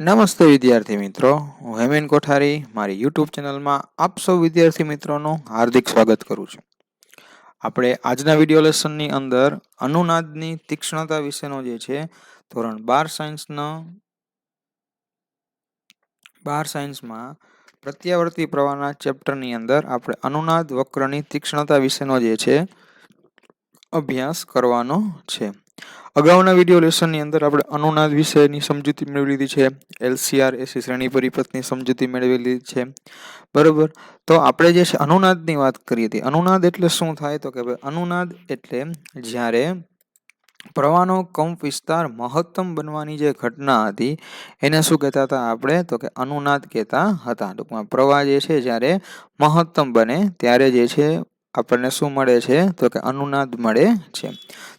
નમસ્તે વિદ્યાર્થી મિત્રો. હું હેમેન કોઠારી. મારી યુટ્યુબ ચેનલમાં આપ સૌ વિદ્યાર્થી મિત્રોનું હાર્દિક સ્વાગત કરું છું. આપણે આજના વીડિયો લેસનની અંદર અનુનાદની તીક્ષ્ણતા વિશેનો જે છે, ધોરણ બાર સાયન્સનો બાર સાયન્સમાં પ્રત્યાવર્તી પ્રવાહના ચેપ્ટરની અંદર આપણે અનુનાદ વક્રની તીક્ષ્ણતા વિશેનો જે છે, અભ્યાસ કરવાનો છે. અગાઉના વીડિયો લેસનની અંદર આપણે અનુનાદ વિષયની સમજૂતી મેળવી લીધી છે એલસીઆર એસી શ્રેણી પરિપથની સમજૂતી મેળવી લીધી છે. બરાબર? તો આપણે જે છે અનુનાદની વાત કરી હતી અનુનાદ એટલે શું થાય? તો કે ભાઈ અનુનાદ એટલે જ્યારે પ્રવાહનો કંપ વિસ્તાર મહત્તમ બનવાની જે ઘટના હતી, એને શું કહેતા હતા આપણે? તો કે અનુનાદ કહેતા હતા. ટૂંકમાં પ્રવાહ જે છે જ્યારે મહત્તમ બને, ત્યારે જે છે આપણને શું મળે છે? તો કે અનુનાદ મળે છે.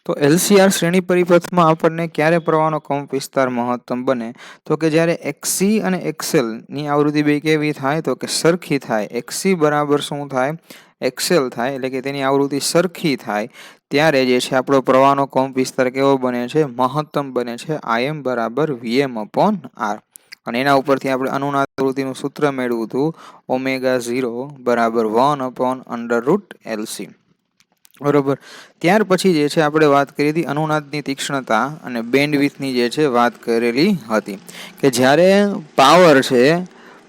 તો એલસીઆર શ્રેણી પરિપથમાં આપણને ક્યારે પ્રવાહનો કંપ વિસ્તાર મહત્તમ બને? તો કે જ્યારે એક્સી અને એક્સેલની આવૃત્તિ બે કેવી થાય? તો કે સરખી થાય. એક્સી બરાબર શું થાય? એક્સેલ થાય. એટલે કે તેની આવૃત્તિ સરખી થાય. ત્યારે જે છે આપણો પ્રવાહનો કંપ વિસ્તાર કેવો બને છે? મહત્તમ બને છે. આઈએમ બરાબર વીએમ અપોન આર. અને એના ઉપરથી આપણે અનુનાદ પ્રવૃત્તિનું સૂત્ર મેળવ્યું હતું ઓમેગા ઝીરો બરાબર one upon under root LC બરોબર. ત્યાર પછી જે છે આપણે વાત કરી હતી અનુનાદની તીક્ષ્ણતા અને બેન્ડવિથની જે છે વાત કરેલી હતી. કે જ્યારે પાવર છે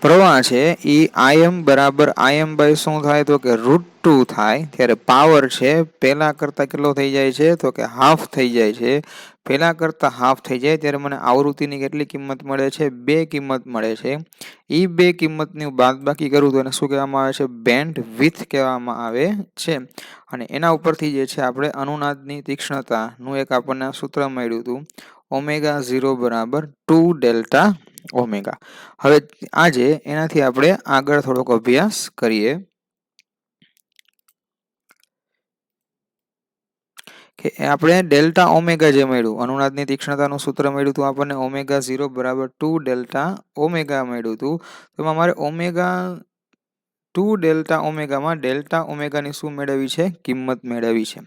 પ્રવાહ છે એ આઈએમ બરાબર આઈએમ બાય શું થાય? તો કે રૂટ ટુ થાય. ત્યારે પાવર છે, પહેલાં કરતાં કેટલો થઈ જાય છે? તો કે હાફ થઈ જાય છે. પહેલાં કરતાં હાફ થઈ જાય. ત્યારે મને આવૃત્તિની કેટલી કિંમત મળે છે? બે કિંમત મળે છે. એ બે કિંમતની બાદ બાકી કરું તો એને શું કહેવામાં આવે છે? બેન્ડ વિથ કહેવામાં આવે છે. અને એના ઉપરથી જે છે, આપણે અનુનાદની તીક્ષ્ણતાનું એક આપણને સૂત્ર મળ્યું હતું. ઓમેગા ઝીરો બરાબર ટુ ડેલ્ટા ઓમેગા. હવે આજે એનાથી આપણે આગળ થોડોક અભ્યાસ કરીએ કે આપણે ડેલ્ટા ઓમેગા જે મળ્યું, અનુનાદની તીક્ષ્ણતાનું સૂત્ર મળ્યું હતું આપણને, ઓમેગા ઝીરો બરાબર ટુ ડેલ્ટા ઓમેગા મળ્યું હતું. તો એમાં મારે ઓમેગા ટુ ડેલ્ટા ઓમેગામાં ડેલ્ટા ઓમેગાની શું મેળવવી છે? કિંમત મેળવવી છે.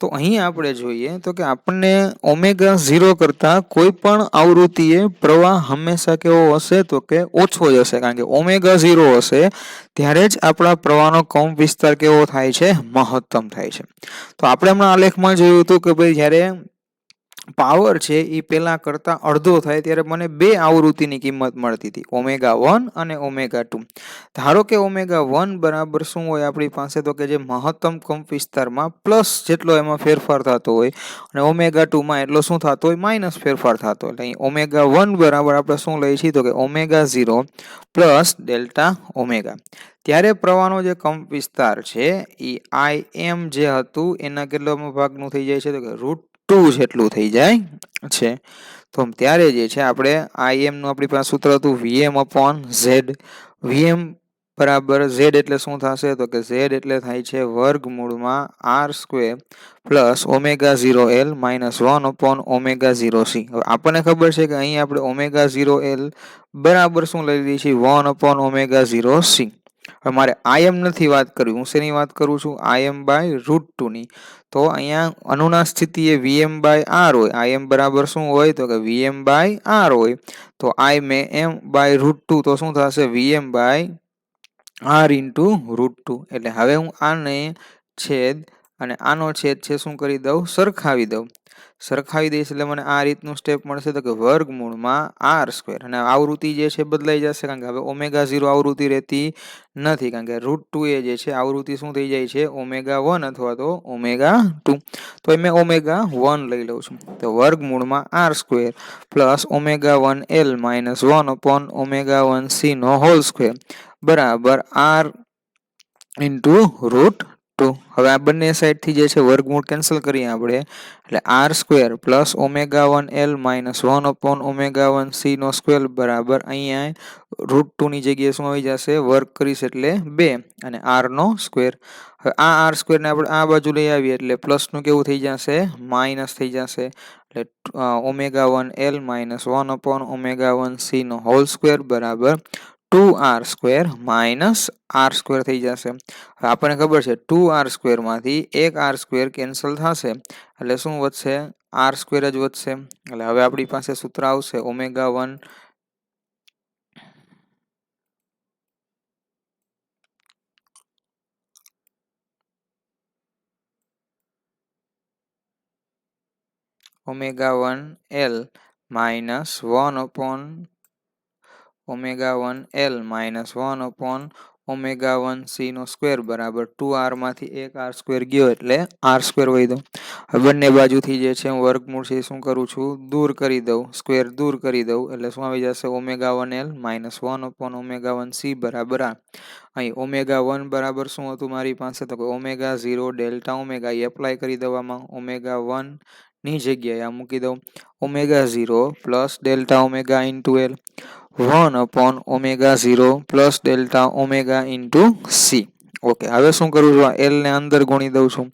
તો અહીં આપણે જોઈએ તો કે આપણને ઓમેગા ઝીરો કરતાં કોઈ પણ આવૃત્તિએ પ્રવાહ હંમેશા કેવો હશે તો કે ઓછો જ હશે. કારણ કે ઓમેગા ઝીરો હશે ત્યારે જ આપણા પ્રવાહનો કમ વિસ્તાર કેવો થાય છે? મહત્તમ થાય છે. તો આપણે હમણાં આલેખમાં જોયું હતું કે ભાઈ જ્યારે પાવર છે એ પહેલાં કરતાં અડધો થાય ત્યારે મને બે આવૃત્તિની કિંમત મળતી હતી ઓમેગા વન અને ઓમેગા ટુ ધારો કે ઓમેગા વન બરાબર શું હોય આપણી પાસે? તો કે જે મહત્તમ કંપ વિસ્તારમાં પ્લસ જેટલો એમાં ફેરફાર થતો હોય અને ઓમેગા ટુમાં એટલો શું થતો હોય? માઇનસ ફેરફાર થતો એટલે અહીં ઓમેગા વન બરાબર આપણે શું લઈએ છીએ? તો કે omega zero plus delta omega ત્યારે પ્રવાહનો જે કંપ વિસ્તાર છે, એ આઈ એમ જે હતું, એના કેટલામાં ભાગનું થઈ જાય છે? તો કે રૂટ ટુ જેટલું થઈ જાય, છે. તો ત્યારે જે છે, આપણે આઈએમનું આપણી પાસે સૂત્ર હતું વીએમ અપોન ઝેડ. વીએમ બરાબર ઝેડ એટલે શું થશે? તો કે ઝેડ એટલે થાય છે વર્ગમૂળમાં R square plus omega zero L minus one upon omega zero C. આપણને ખબર છે કે અહીં આપણે ઓમેગા ઝીરો એલ બરાબર શું લઈ લીધી છે? One upon omega zero C. હવે મારે આઈએમ નથી વાત કરવી. હું શેની વાત કરું છું? આઈ એમ બાય રૂટ ટુની તો અહીંયા અનુના સ્થિતિએ વીએમ બાય આર હોય. આઈએમ બરાબર શું હોય? તો કે વીએમ બાય આર હોય. તો I May M by root two તો શું થશે? VM by R into root two એટલે હવે હું આને છેદ અને આનો છેદ છે શું કરી દઉં? સરખાવી દઉં. સરખાવી દઈશ એટલે મને આ રીતનું સ્ટેપ મળશે તો કે વર્ગમૂળમાં આર સ્ક્વેર અને આવૃત્તિ જે છે બદલાઈ જશે કારણ કે હવે ઓમેગા ઝીરો આવૃત્તિ રહેતી નથી. કારણ કે રૂટ ટુ એ જે છે આવૃત્તિ શું થઈ જાય છે? ઓમેગા વન અથવા તો ઓમેગા ટુ તો મેં ઓમેગા વન લઈ લઉં છું. તો વર્ગમૂળમાં R square plus omega one L minus one upon omega one C નો હોલ સ્ક્વેર બરાબર આર ઇન્ટુ રૂટ ટુ હવે આ બંને સાઈડથી જે છે વર્ગમૂળ કેન્સલ કરીએ આપણે. એટલે R square plus omega one L minus one upon omega one C નો સ્ક્વેર બરાબર અહીંયા રૂટ ટુની જગ્યાએ શું આવી જશે? વર્ક કરીશ એટલે બે. અને આરનો સ્ક્વેર હવે આ આર સ્ક્વેરને આપણે આ બાજુ લઈ આવીએ એટલે પ્લસનું કેવું થઈ જશે? માઇનસ થઈ જશે. એટલે omega one L minus one upon omega one C નો હોલ સ્ક્વેર બરાબર two R square minus R square થઈ જશે. હવે આપણને ખબર છે ટુ આર સ્ક્વેરમાંથી એક આર સ્ક્વેર કેન્સલ થશે. એટલે શું વધશે? આર સ્ક્વેર જ વધશે. એટલે હવે આપણી પાસે સૂત્ર આવશે, omega one omega one L minus one upon omega one L minus one upon omega one સીનો square બરાબર ટુ આરમાંથી એક આર સ્ક્વેર ગયો એટલે આર સ્ક્વેર દઉં. હવે બંને બાજુથી જે છે હું વર્ગમૂળ છે શું કરું છું? દૂર કરી દઉં. સ્ક્વેર દૂર કરી દઉં. એટલે શું આવી જશે? Omega one L minus one upon omega one C બરાબર આ અહીં ઓમેગા વન બરાબર શું હતું મારી પાસે? તો ઓમેગા ઝીરો ડેલ્ટા ઓમેગા એ એપ્લાય કરી દેવામાં. ઓમેગા વનની જગ્યાએ આ મૂકી દઉં. Omega zero plus delta omega into L. One upon omega zero plus delta omega into C. Okay, હવે શું કરું છું? એલને અંદર ગુણી દઉં છું.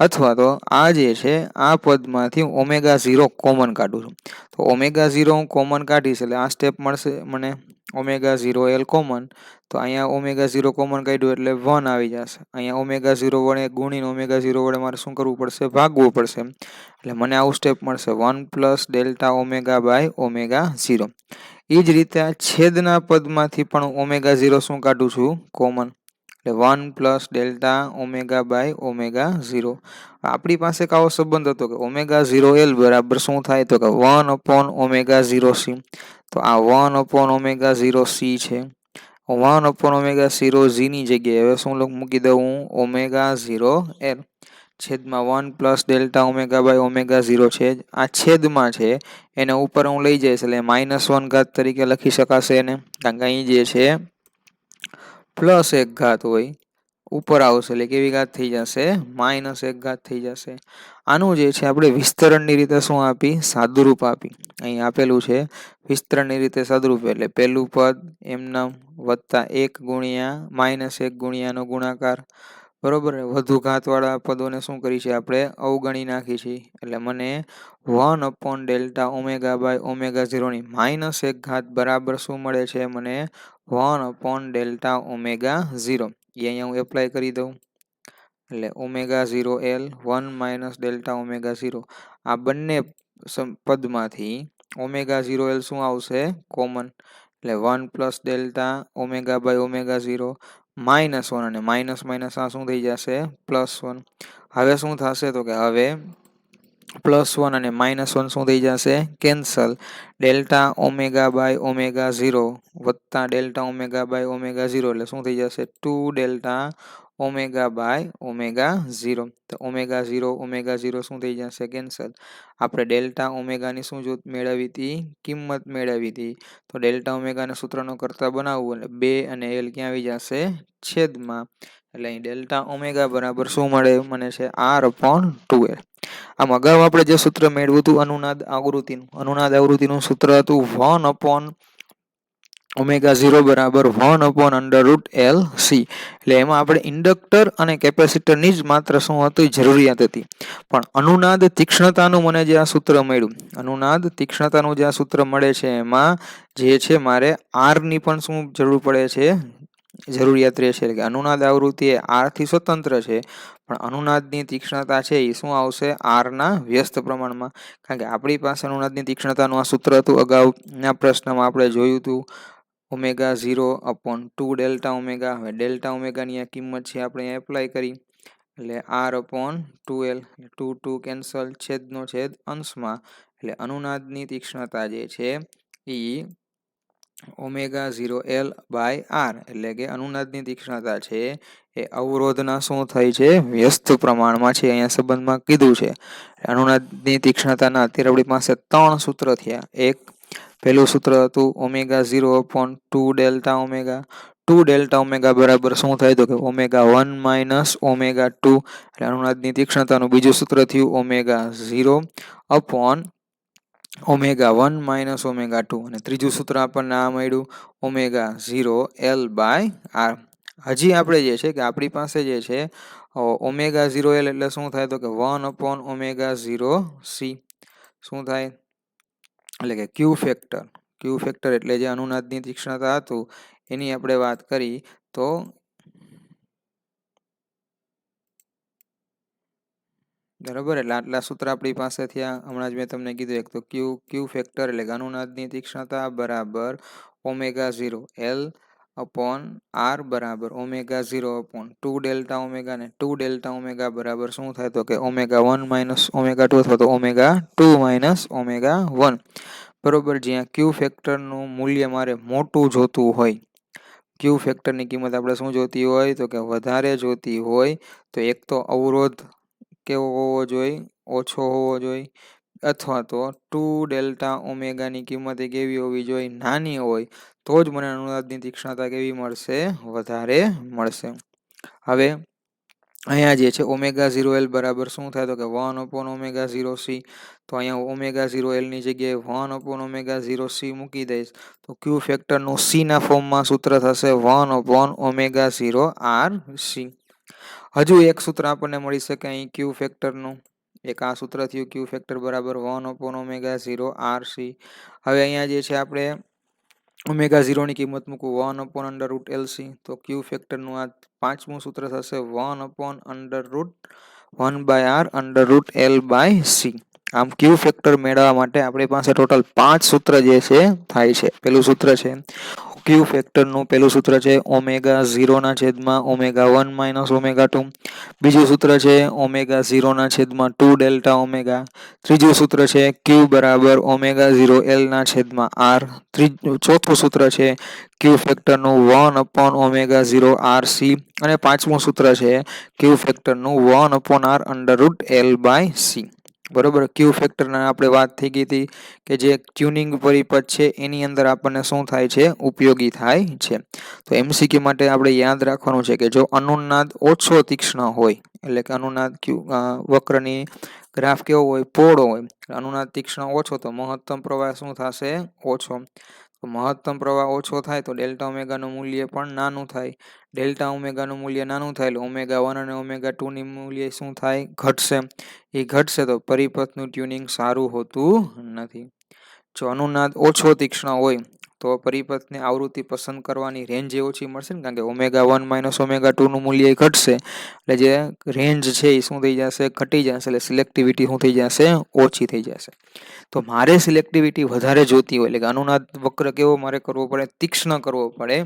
અથવા તો આ જે છે, આ પદમાંથી હું ઓમેગા ઝીરો કોમન કાઢું છું. તો ઓમેગા ઝીરો હું કોમન કાઢીશ એટલે આ સ્ટેપ મળશે મને ઓમેગા ઝીરો એલ કોમન તો અહીંયા ઓમેગા ઝીરો કોમન કાઢ્યું એટલે વન આવી જશે. અહીંયા ઓમેગા ઝીરો વડે ગુણીને ઓમેગા ઝીરો વડે મારે શું કરવું પડશે? ભાગવું પડશે એટલે મને આવું સ્ટેપ મળશે. One plus delta omega by omega zero એ જ રીતે આ છેદના પદમાંથી પણ ઓમેગા ઝીરો શું કાઢું છું? કોમન એટલે one plus delta omega by omega zero. આપણી પાસે આવો સંબંધ હતો કે ઓમેગા ઝીરો એલ બરાબર શું થાય? તો કે one upon omega zero C. તો આ one upon omega zero C છે. વન અપોન ઓમેગા ઝીરો ઝીની જગ્યાએ હવે શું મૂકી દઉં હું? Omega zero L. છેદમાં one plus delta omega by omega zero છે. આ છેદમાં છે. એને ઉપર હું લઈ જઈશ એટલે માઇનસ વન ઘાત તરીકે લખી શકાશે એને. કારણ કે અહીં જે છે પ્લસ એક ઘાત હોય, ઉપર આવશે એટલે કેવી ઘાત થઈ જશે? માઇનસ એક ઘાત થઈ જશે. આનું જે છે, આપણે વિસ્તરણની રીતે શું આપી? સાદુરૂપ આપી. અહીં આપેલું છે, વિસ્તરણની રીતે સાદુરૂપ એટલે પહેલું પદ એમનામ વત્તા એક ગુણ્યા માઇનસ એક ગુણ્યાનો ગુણાકાર. બરોબર? વધુ ઘાતવાળા પદોને શું કરી છે આપણે? અવગણી નાખી છીએ એટલે મને one upon delta omega by omega ઝીરોની minus એક ઘાત બરાબર શું મળે છે? મને one upon delta omega zero. એ અહીંયા હું એપ્લાય કરી દઉં. એટલે omega zero L one minus delta omega zero. આ બંને પદમાંથી ઓમેગા ઝીરો એલ શું આવશે? કોમન. એટલે one plus delta omega by omega zero. Minus one અને માઇનસ માઇનસ આ શું થઈ જશે? Plus one. હવે શું થશે? તો કે હવે પ્લસ વન અને માઇનસ વન શું થઈ જશે? Cancel. Delta omega by omega zero વત્તા delta omega by omega zero. એટલે શું થઈ જશે? Two delta omega by omega zero. તો ઓમેગા ઝીરો ઓમેગા ઝીરો શું થઈ જશે? કેન્સલ. આપણે ડેલ્ટા ઓમેગાની શું જોત મેળવી હતી? કિંમત મેળવી હતી. તો ડેલ્ટા ઓમેગાના સૂત્રનો કરતા બનાવવું એટલે બે અને એલ ક્યાં આવી જશે? છેદમાં. એટલે અહીં ડેલ્ટા ઓમેગા બરાબર શું મળે? મને છે આર અપોન ટુ એલ. આમ અગાઉ આપણે જે સૂત્ર મેળવ્યું હતું અનુનાદ આવૃત્તિનું. અનુનાદ આવૃત્તિનું સૂત્ર હતું વન અપોન ઓમેગા ઝીરો બરાબર one upon under root L C એટલે એમાં આપણે ઇન્ડક્ટર અને કેપેસિટરની જ માત્ર શું હતું? જરૂરિયાત હતી. પણ અનુનાદ તીક્ષ્ણતાનું મને જે આ સૂત્ર મળ્યું, અનુનાદ તીક્ષ્ણતાનું જે આ સૂત્ર મળે છે એમાં જે છે મારે આરની પણ શું જરૂર પડે છે? જરૂરિયાત રહે છે એટલે કે અનુનાદ આવૃત્તિ એ આરથી સ્વતંત્ર છે, પણ અનુનાદની તીક્ષ્ણતા છે એ શું આવશે? આરના વ્યસ્ત પ્રમાણમાં. કારણ કે આપણી પાસે અનુનાદની તીક્ષ્ણતાનું આ સૂત્ર હતું અગાઉના પ્રશ્નમાં આપણે જોયું હતું. Omega zero upon two delta omega. હવે ડેલ્ટા ઓમેગાની આ કિંમત છે આપણે અહીંયા એપ્લાય કરી. એટલે R upon two L two two cancel છેદનો છેદ અંશમાં. એટલે અનુનાદની તીક્ષ્ણતા જે છે એ omega zero L by R. એટલે કે અનુનાદની તીક્ષ્ણતા છે એ અવરોધના શું થાય છે? વ્યસ્ત પ્રમાણમાં છે, અહીંયા સંબંધમાં કીધું છે. અનુનાદની તીક્ષ્ણતાના અત્યારે આપણી પાસે ત્રણ સૂત્ર થયા. એક પહેલું સૂત્ર હતું omega zero upon two delta omega two delta omega બરાબર શું થાય તો કે omega one minus omega two એટલે અનુનાદની તીક્ષ્ણતાનું બીજું સૂત્ર થયું omega zero upon omega one minus omega two અને ત્રીજું સૂત્ર આપણને આ મળ્યું omega zero L by R હજી આપણે જે છે કે આપણી પાસે જે છે ઓમેગા ઝીરો એલ એટલે શું થાય તો કે one upon omega zero C શું થાય? એટલે કે ક્યુ ફેક્ટર ક્યુ ફેક્ટર એટલે જે અનુનાદની તીક્ષ્ણતા હતું, એની આપણે વાત કરી, તો બરાબર? એટલે આટલા સૂત્ર આપણી પાસે થયા. હમણાં જ મેં તમને કીધું એક તો ક્યુ ક્યુ ફેક્ટર એટલે કે અનુનાદની તીક્ષ્ણતા બરાબર omega zero L upon R બરાબર omega zero upon two delta omega ને ટુ ડેલ્ટા ઓમેગા બરાબર શું થાય તો કે omega one minus omega two અથવા તો omega two minus omega one. બરોબર, જ્યાં ક્યુ ફેક્ટરનું મૂલ્ય મારે મોટું જોતું હોય. ક્યુ ફેક્ટરની કિંમત આપણે શું જોતી હોય તો કે વધારે જોતી હોય તો એક તો અવરોધ કેવો હોવો જોઈએ? ઓછો હોવો જોઈએ. અથવા તો ટુ ડેલ્ટા ઓમેગાની કિંમત એક કેવી હોવી જોઈએ? નાની હોય, તો જ મને અનુવાદની તીક્ષ્ણતા કેવી મળશે? વધારે મળશે. હવે, અહીંયા જે છે, ઓમેગા ઝીરો એલ બરાબર શું થાય? તો કે one upon omega zero C. તો અહીંયા ઓમેગા ઝીરો એલની જગ્યાએ one upon omega zero C મૂકી દઈશ. તો ક્યુ ફેક્ટરનું સીના ફોર્મમાં સૂત્ર થશે one upon omega zero R C. હજુ એક સૂત્ર આપણને મળી શકે અહીં ક્યુ ફેક્ટરનું? એક આ સૂત્ર થયું ક્યુ ફેક્ટર બરાબર one upon omega zero R C હવે અહીંયા જે છે આપણે ઓમેગા ઝીરોની કિંમત મૂકું one upon under root LC તો ક્યુ ફેક્ટરનું આ પાંચમું સૂત્ર થશે one upon under root one by R under root L by C આમ ક્યુ ફેક્ટર મેળવવા માટે આપણી પાસે ટોટલ પાંચ સૂત્ર જે છે, થાય છે. પેલું સૂત્ર છે ક્યુ ફેક્ટરનું પહેલું સૂત્ર છે ઓમેગા ઝીરોના છેદમાં omega one minus omega two બીજું સૂત્ર છે ઓમેગા ઝીરોના છેદમાં ટુ ડેલ્ટા ઓમેગા ત્રીજું સૂત્ર છે ક્યુ બરાબર ઓમેગા ઝીરો એલના છેદમાં આર ત્રીજું, ચોથું સૂત્ર છે Q ફેક્ટરનું one upon omega zero R C અને પાંચમું સૂત્ર છે Q ફેક્ટરનું one upon R under root L by C બરોબર? ક્યુ ફેક્ટરના આપણે વાત થઈ ગઈ હતી કે જે ટ્યુનિંગ પરિપથ છે, એની અંદર આપણને શું થાય છે? ઉપયોગી થાય છે. તો એમસીક્યુ માટે આપણે યાદ રાખવાનું છે કે જો અનુનાદ ઓછો તીક્ષ્ણ હોય, એટલે કે અનુનાદ ક્યુ વક્રની ગ્રાફ કેવો હોય? પોળો હોય. અનુનાદ તીક્ષ્ણ ઓછો તો મહત્તમ પ્રવાહ શું થશે? ઓછો. મહત્તમ પ્રવાહ ઓછો થાય તો ડેલ્ટા ઓમેગાનું મૂલ્ય પણ નાનું થાય. ડેલ્ટા ઓમેગાનું મૂલ્ય નાનું થાય એટલે ઓમેગા વન અને ઓમેગા ટુની મૂલ્ય શું થાય? ઘટશે. એ ઘટશે તો પરિપથનું ટ્યુનિંગ સારું હોતું નથી. જો અનુનાદ ઓછો તીક્ષ્ણ હોય તો પરિપથને આવૃત્તિ પસંદ કરવાની રેન્જ એ ઓછી મળશે ને? કારણ કે ઓમેગા વન માઇનસ ઓમેગા ટુનું મૂલ્ય ઘટશે. એટલે જે રેન્જ છે એ શું થઈ જશે? ઘટી જશે. એટલે સિલેક્ટિવિટી શું થઈ જશે? ઓછી થઈ જશે. તો મારે સિલેક્ટિવિટી વધારે જોતી હોય, એટલે કે અનુનાદ વક્ર કેવો મારે કરવો પડે? તીક્ષ્ણ કરવો પડે.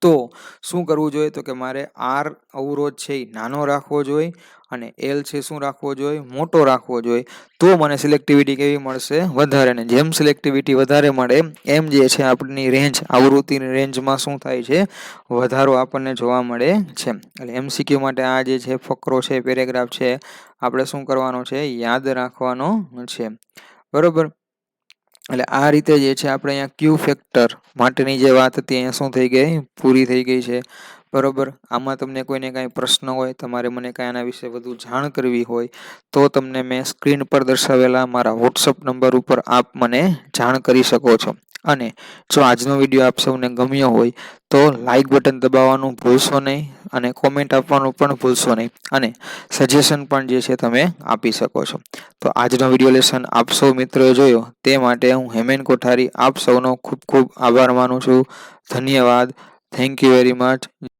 તો શું કરવું જોઈએ? તો કે મારે આર અવરોધ છે એ નાનો રાખવો જોઈએ અને એલ છે શું રાખવો જોઈએ? મોટો રાખવો જોઈએ. તો મને સિલેક્ટિવિટી કેવી મળશે? વધારે ને જેમ સિલેક્ટિવિટી વધારે મળે, એમ જે છે આપણી રેન્જ આવૃત્તિની રેન્જમાં શું થાય છે? વધારો આપણને જોવા મળે છે. એટલે એમસીક્યુ માટે આ જે છે ફકરો છે પેરેગ્રાફ છે, આપણે શું કરવાનો છે? યાદ રાખવાનો છે. બરોબર? એટલે આ રીતે જે છે, આપણે અહીંયા ક્યુ ફેક્ટર માટેની જે વાત હતી, અહીંયા શું થઈ ગઈ? પૂરી થઈ ગઈ છે. બરોબર? આમાં તમને કોઈને કાંઈ પ્રશ્ન હોય, તમારે મને કાંઈ આના વિશે વધુ જાણ કરવી હોય, તો તમને મેં સ્ક્રીન પર દર્શાવેલા મારા વોટ્સઅપ નંબર ઉપર આપ મને જાણ કરી શકો છો. અને જો આજનો વીડિયો આપ સૌને ગમ્યો હોય, તો લાઈક બટન દબાવવાનું ભૂલશો નહીં અને કોમેન્ટ આપવાનું પણ ભૂલશો નહીં. અને સજેશન પણ જે છે તમે આપી શકો છો. તો આજનો વીડિયો લેસન આપ સૌ મિત્રોએ જોયો, તે માટે હું હેમેન કોઠારી આપ સૌનો ખૂબ ખૂબ આભાર માનું છું. ધન્યવાદ. Thank you very much